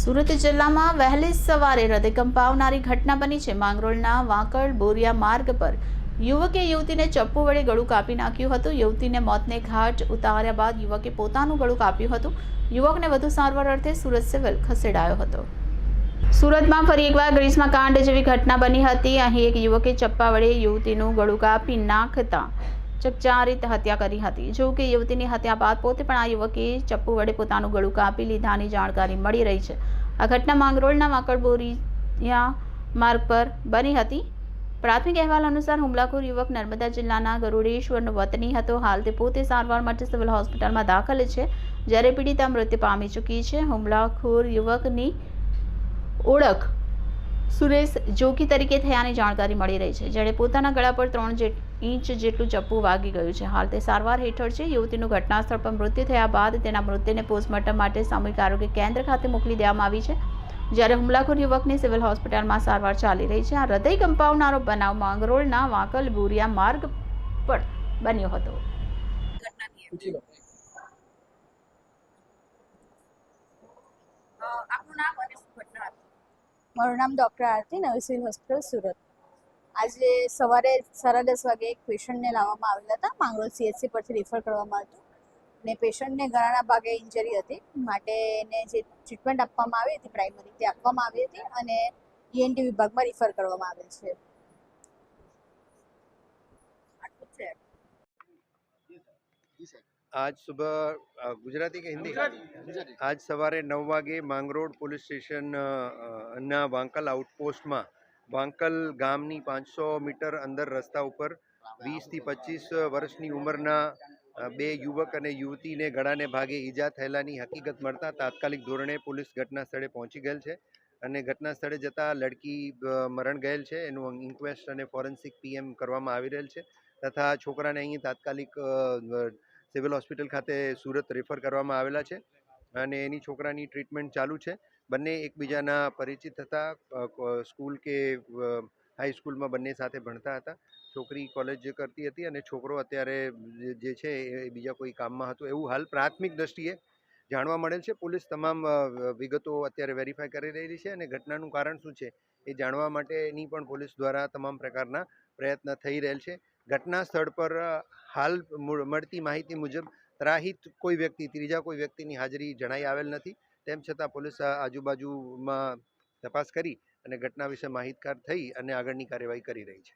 સુરત જિલ્લામાં વહેલી સવારે હૃદય કંપાવનારી ઘટના બની છે. માંગરોળના વાંકડ બોરિયા માર્ગ પર યુવકે યુવતીને ચપ્પુ વડે ગળું કાપી નાખ્યું હતું. યુવતીને મોતને ઘાટ ઉતાર્યા બાદ યુવકે પોતાનું ગળું કાપ્યું હતું. યુવકને વધુ સારવાર અર્થે સુરત સિવિલ ખસેડાયો હતો. સુરતમાં ફરી એકવાર ગ્રીષ્મા કાંડ જેવી ઘટના બની હતી. અહીં એક યુવકે ચપ્પા વડે યુવતીનું ગળું કાપી નાખતા ચકચારિત હત્યા કરી હતી. જો કે યુવતીની હત્યા બાદ પોતે પણ આ યુવકે ચપ્પુ વડે પોતાનું ગળું કાપી લીધાની જાણકારી મળી રહી છે. આ ઘટના માંગરોળના વાંકડબોરીયા માર્ગ પર બની હતી. પ્રાથમિક અહેવાલ અનુસાર હુમલાખોર યુવક નર્મદા જિલ્લાના ગરુડેશ્વરનો વતની હતો. હાલ તે પોતે સારવાર માટે સિવિલ હોસ્પિટલમાં દાખલ છે, જ્યારે પીડિતા મૃત્યુ પામી ચૂકી છે. હુમલાખોર યુવકની ઓળખ સુરેશ જોકી તરીકે થયાની જાણકારી મળી રહી છે. જેણે પોતાના ગળા પર ત્રણ ઇંચ જેટલું ચપ્પુ વાગી ગયું છે. હાલ તે સારવાર હેઠળ છે. યુવતીનું ઘટના સ્થળ પર મૃત્યુ થયા બાદ તેના મૃતદેહને પોસ્ટમોર્ટમ માટે સામૂહિક આરોગ્ય કેન્દ્ર ખાતે મોકલી દેવામાં આવી છે. જ્યારે હુમલાખોર યુવકની સિવિલ હોસ્પિટલમાં સારવાર ચાલી રહી છે. આ હૃદય કંપાવનારો બનાવ માંગરોળના વાંકલ બુરિયા માર્ગ પર બન્યો હતો પૂછી લો અ, આપનું નામ અને શું ઘટના હતી મારું નામ ડૉક્ટર આરતી નવી સિવિલ હોસ્પિટલ, સુરત. આજે સવારે સાડા દસ વાગે એક પેશન્ટને લાવવામાં આવેલા હતા. માંગરોળ સીએચસી પરથી રિફર કરવામાં હતું. ને પેશન્ટને ગળાના ભાગે ઇન્જરી હતી. માટે એને જે ટ્રીટમેન્ટ આપવામાં આવી હતી પ્રાઇમરી તે આપવામાં આવી હતી અને ઈએનટી વિભાગમાં રિફર કરવામાં આવેલ છે આટલું જ છે આજ સુબહ ગુજરાતી કે હિન્દી આજ સવારે નવ વાગે માંગરોળ પોલીસ સ્ટેશનના વાંકલ આઉટપોસ્ટમાં વાંકલ ગામની પાંચસો મીટર અંદર રસ્તા ઉપર વીસથી પચીસ વર્ષની ઉંમરના બે યુવક અને યુવતીને ગળાને ભાગે ઈજા થયેલાની હકીકત મળતા તાત્કાલિક ધોરણે પોલીસ ઘટના સ્થળે પહોંચી ગયેલ છે અને ઘટના સ્થળે જતાં લડકી મરણ ગયેલ છે. એનું ઇન્ક્વેસ્ટ અને ફોરેન્સિક પીએમ કરવામાં આવી રહેલ છે. તથા છોકરાને અહીં તાત્કાલિક સિવિલ હોસ્પિટલ ખાતે સુરત રેફર કરવામાં આવેલા છે અને એની છોકરાની ટ્રીટમેન્ટ ચાલુ છે. બંને એકબીજાના પરિચિત હતા. સ્કૂલ કે હાઈસ્કૂલમાં બંને સાથે ભણતા હતા. છોકરી કોલેજ કરતી હતી અને છોકરો અત્યારે જે- છે એ બીજા કોઈ કામમાં હતો. એવું હાલ પ્રાથમિક દ્રષ્ટિએ જાણવા મળેલ છે. પોલીસ તમામ વિગતો અત્યારે વેરીફાઈ કરી રહી છે અને ઘટનાનું કારણ શું છે એ જાણવા માટેની પણ પોલીસ દ્વારા તમામ પ્રકારના પ્રયત્ન થઈ રહેલ છે. ઘટના સ્થળ પર હાલ મૂળ- મળતી માહિતી મુજબ ત્રાહિત કોઈ વ્યક્તિ, ત્રીજા કોઈ વ્યક્તિની હાજરી જણાઈ આવેલ નથી. તેમ છતાં પોલીસ આજુબાજુમાં તપાસ કરી અને ઘટના વિશે માહિતગાર થઈ અને આગળની કાર્યવાહી કરી રહી છે.